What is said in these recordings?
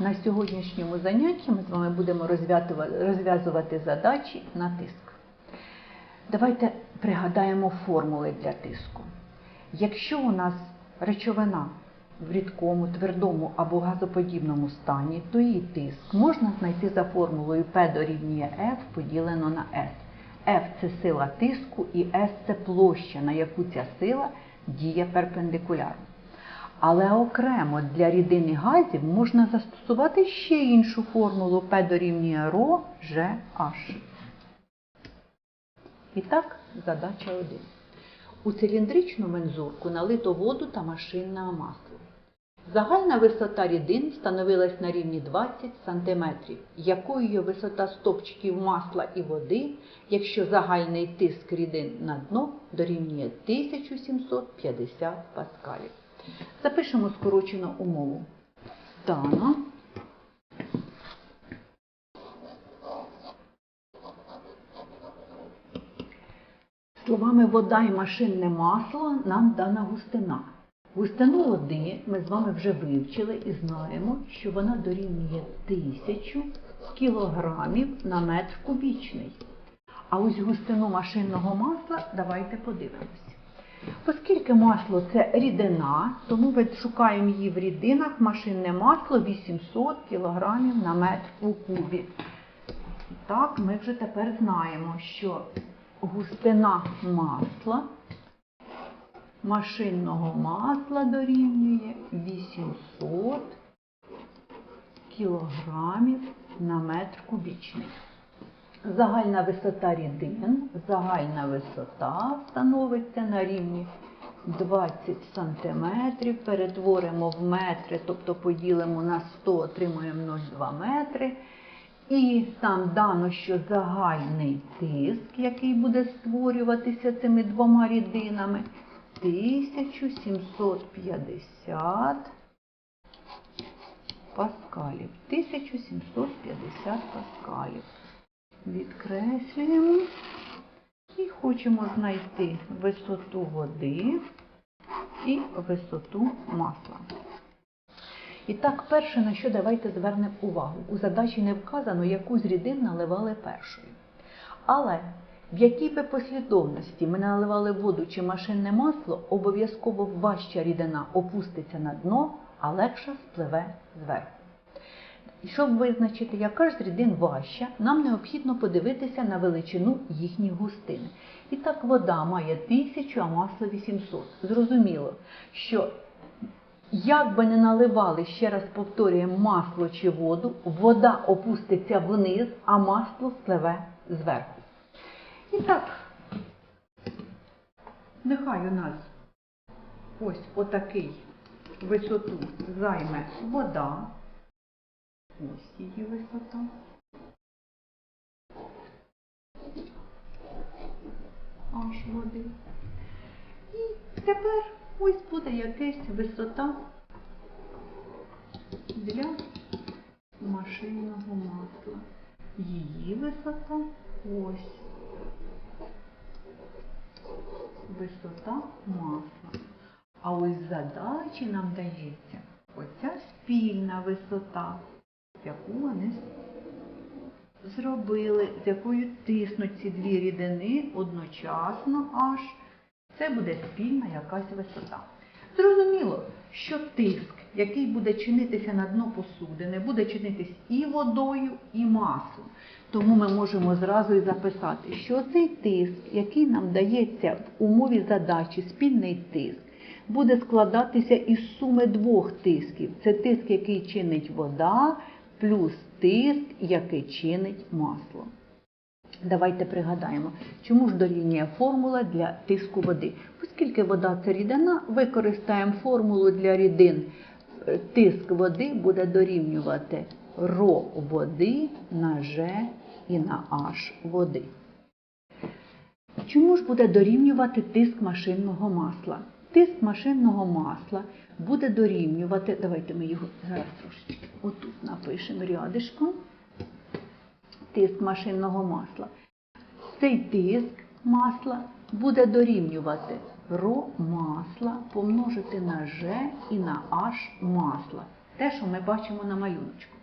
На сьогоднішньому занятті ми з вами будемо розв'язувати задачі на тиск. Давайте пригадаємо формули для тиску. Якщо у нас речовина в рідкому, твердому або газоподібному стані, то її тиск можна знайти за формулою P дорівнює F поділено на S. F це сила тиску і S це площа, на яку ця сила діє перпендикулярно. Але окремо для рідин і газів можна застосувати ще іншу формулу P дорівнює ρ, G, H. І так, задача 1. У циліндричну мензурку налито воду та машинне масло. Загальна висота рідин становилась на рівні 20 см. Якою є висота стопчиків масла і води, якщо загальний тиск рідин на дно дорівнює 1750 паскалів? Запишемо скорочену умову. Дано Словами вода і машинне масло нам дана густина. Густину води ми з вами вже вивчили і знаємо, що вона дорівнює 1000 кілограмів на метр кубічний. А ось густину машинного масла давайте подивимось. Оскільки масло це рідина, тому ми шукаємо її в рідинах машинне масло 800 кг на метр у кубі. І так, ми вже тепер знаємо, що густина масла, машинного масла дорівнює 800 кілограмів на метр кубічний. Загальна висота рідин, загальна висота становиться на рівні 20 см, перетворимо в метри, тобто поділимо на 100, отримуємо 0,2 метри. І там дано, що загальний тиск, який буде створюватися цими двома рідинами, 1750 паскалів. 1750 паскалів. Відкреслюємо і хочемо знайти висоту води і висоту масла. І так, перше, на що давайте звернемо увагу. У задачі не вказано, яку з рідин наливали першою. Але в якій би послідовності ми наливали воду чи машинне масло, обов'язково важча рідина опуститься на дно, а легша спливе зверху. Щоб визначити, яка ж з рідин важча, нам необхідно подивитися на величину їхніх густин. І так, вода має 1000, а масло 800. Зрозуміло, що як би не наливали, ще раз повторюємо, масло чи воду, вода опуститься вниз, а масло спливе зверху. І так, нехай у нас ось отакий висоту займе вода. Ось її висота. Аж води. І тепер ось буде якась висота для машинного масла. Її висота ось. Висота масла. А ось задачі нам дається оця спільна висота, яку вони зробили, з якою тиснуть ці дві рідини одночасно аж. Це буде спільна якась висота. Зрозуміло, що тиск, який буде чинитися на дно посудини, буде чинитись і водою, і маслом. Тому ми можемо зразу і записати, що цей тиск, який нам дається в умові задачі, спільний тиск, буде складатися із суми двох тисків. Це тиск, який чинить вода, плюс тиск, який чинить масло. Давайте пригадаємо, чому ж дорівнює формула для тиску води. Оскільки вода це рідина, використаємо формулу для рідин. Тиск води буде дорівнювати ρ води на G і на H води. Чому ж буде дорівнювати тиск машинного масла? Тиск машинного масла буде дорівнювати, давайте ми його зараз трошечки отут напишемо рядишком тиск машинного масла. Цей тиск масла буде дорівнювати ρ масла помножити на G і на H масла. те, що ми бачимо на малюночку.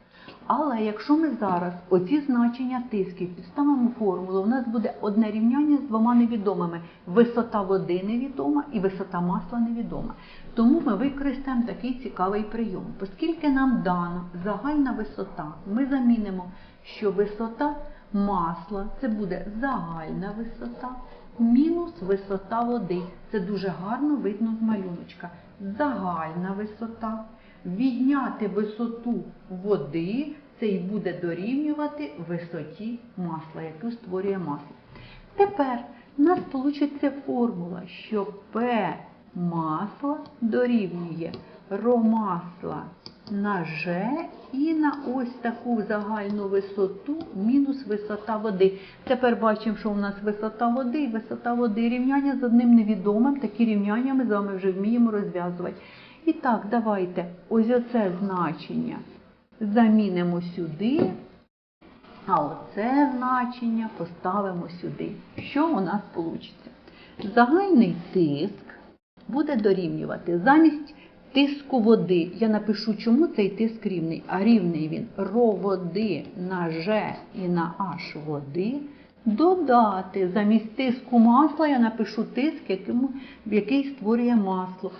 Але якщо ми зараз оці значення тисків підставимо формулу, у нас буде одне рівняння з двома невідомими. Висота води невідома і висота масла невідома. Тому ми використаємо такий цікавий прийом. Оскільки нам дано загальна висота, ми замінимо, що висота масла це буде загальна висота мінус висота води. Це дуже гарно видно з малюночка. Загальна висота. Відняти висоту води, це і буде дорівнювати висоті масла, яку створює масло. Тепер у нас вийде формула, що P масла дорівнює ρ масла на G і на ось таку загальну висоту мінус висота води. Тепер бачимо, що у нас висота води і висота води рівняння з одним невідомим. Такі рівняння ми з вами вже вміємо розв'язувати. І так, давайте ось оце значення замінимо сюди, а оце значення поставимо сюди. Що у нас вийде? Загальний тиск буде дорівнювати замість тиску води. Я напишу, чому цей тиск рівний. А рівний він ро води на Ж і на H води. Додати замість тиску масла я напишу тиск, який створює масло.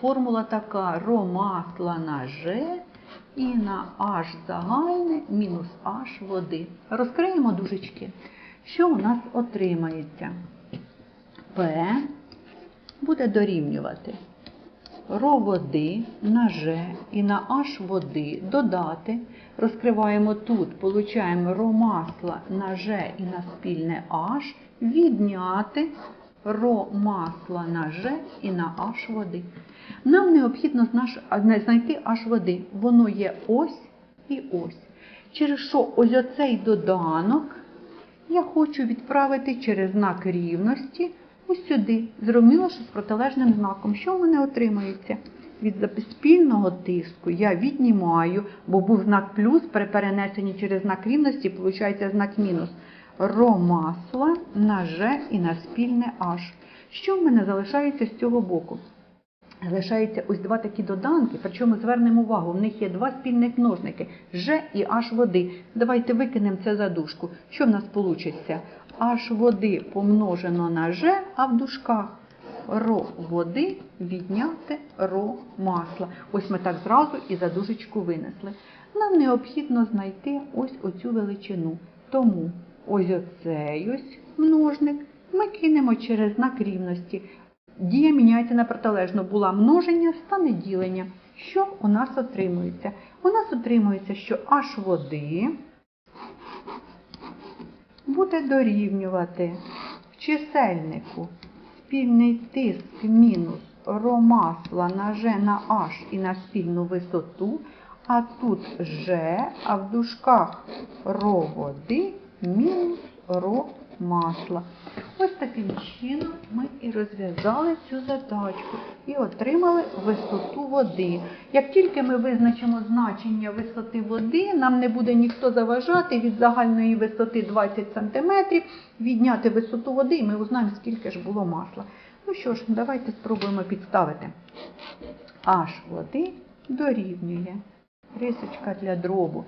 Формула така ро масла на Ж і на H загальне мінус H води. Розкриємо дужечки. Що у нас отримається? P буде дорівнювати ро води на Ж і на H води додати. Розкриваємо тут, получаємо ро масла на Ж і на спільне H, відняти ро масла на Ж і на H води. Нам необхідно знайти H води. Воно є ось і ось. Через що ось оцей доданок я хочу відправити через знак рівності ось сюди. Зрозуміло, що з протилежним знаком. Що в мене отримається? Від спільного тиску я віднімаю, бо був знак плюс, при перенесенні через знак рівності, виходить знак мінус. Ро масла на Ж і на спільне H. Що в мене залишається з цього боку? Залишається ось два такі доданки, причому звернемо увагу, в них є два спільних множники Ж і H води. Давайте викинемо це за дужку. Що в нас вийде? H води помножено на Ж, а в дужках ро води відняти ро масла. Ось ми так зразу і за дужечку винесли. Нам необхідно знайти ось оцю величину. Тому ось оцей ось множник ми кинемо через знак рівності. Дія міняється на протилежну. Була множення, стане ділення. Що у нас отримується? У нас отримується, що H води буде дорівнювати в чисельнику спільний тиск мінус ро масла на G на H і на спільну висоту, а тут G, а в дужках ро води мінус ро масла. Ось таким чином ми і розв'язали цю задачку і отримали висоту води. Як тільки ми визначимо значення висоти води, нам не буде ніхто заважати від загальної висоти 20 см відняти висоту води, і ми узнаємо, скільки ж було масла. Ну що ж, давайте спробуємо підставити. H води дорівнює. Рисочка для дробу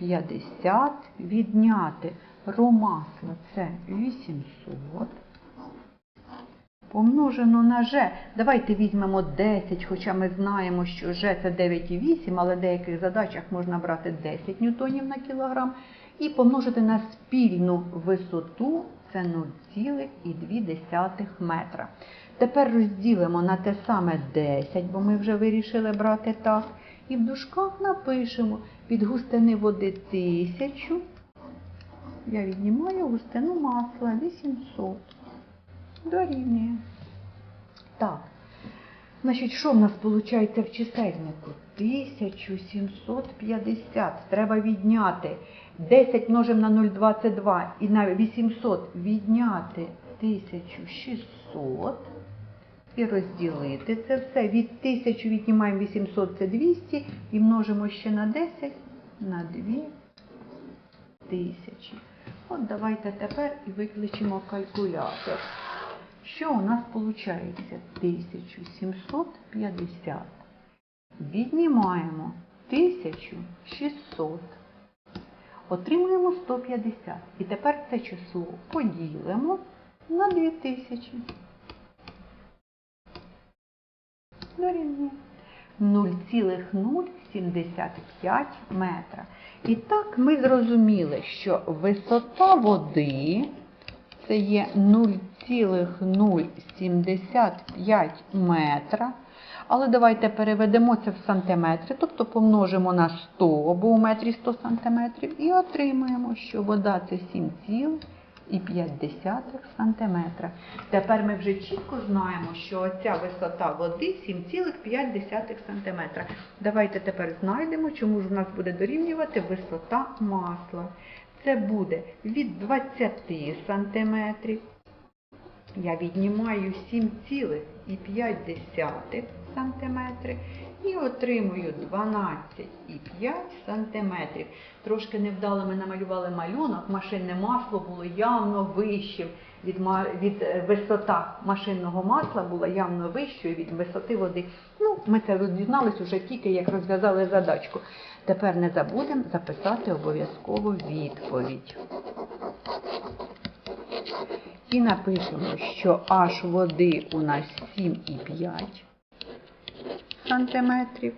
1750 відняти ро масла це 800. Помножено на Ж. Давайте візьмемо 10, хоча ми знаємо, що Ж це 9,8, але в деяких задачах можна брати 10 ньютонів на кілограм. І помножити на спільну висоту це 0,2 метра. Тепер розділимо на те саме 10, бо ми вже вирішили брати так. І в дужках напишемо від густини води 1000. Я віднімаю густину масла 800. Дорівнює. Так. Значить, що в нас виходить в чисельнику? 1750. Треба відняти 10 множимо на 0,22 і на 800 відняти 1600 і розділити це все. Від 1000 віднімаємо 800 це 200 і множимо ще на 10 на 2 тисячі. От давайте тепер і викличемо калькулятор. що у нас виходить? 1750. Віднімаємо 1600. Отримуємо 150. І тепер це число поділимо на 2000. Дорівнює 0,075 метра. І так ми зрозуміли, що висота води це є 0,075 метра. Але давайте переведемо це в сантиметри, тобто помножимо на 100, бо у метрі 100 сантиметрів, і отримаємо, що вода це 7,5 сантиметра. Тепер ми вже чітко знаємо, що оця висота води 7,5 сантиметра. Давайте тепер знайдемо, чому ж у нас буде дорівнювати висота масла. Це буде від 20 сантиметрів. Я віднімаю 7,5 сантиметри і отримую 12,5 сантиметрів. Трошки невдало ми намалювали малюнок, машинне масло було явно вищим від, від е, висота машинного масла була явно вищою від висоти води. Ну, ми це дізналися вже тільки як розв'язали задачку. Тепер не забудемо записати обов'язково відповідь. І напишемо, що H води у нас 7,5 сантиметрів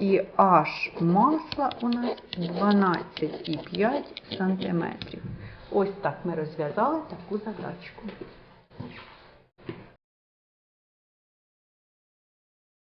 і H масла у нас 12,5 сантиметрів. Ось так ми розв'язали таку задачку.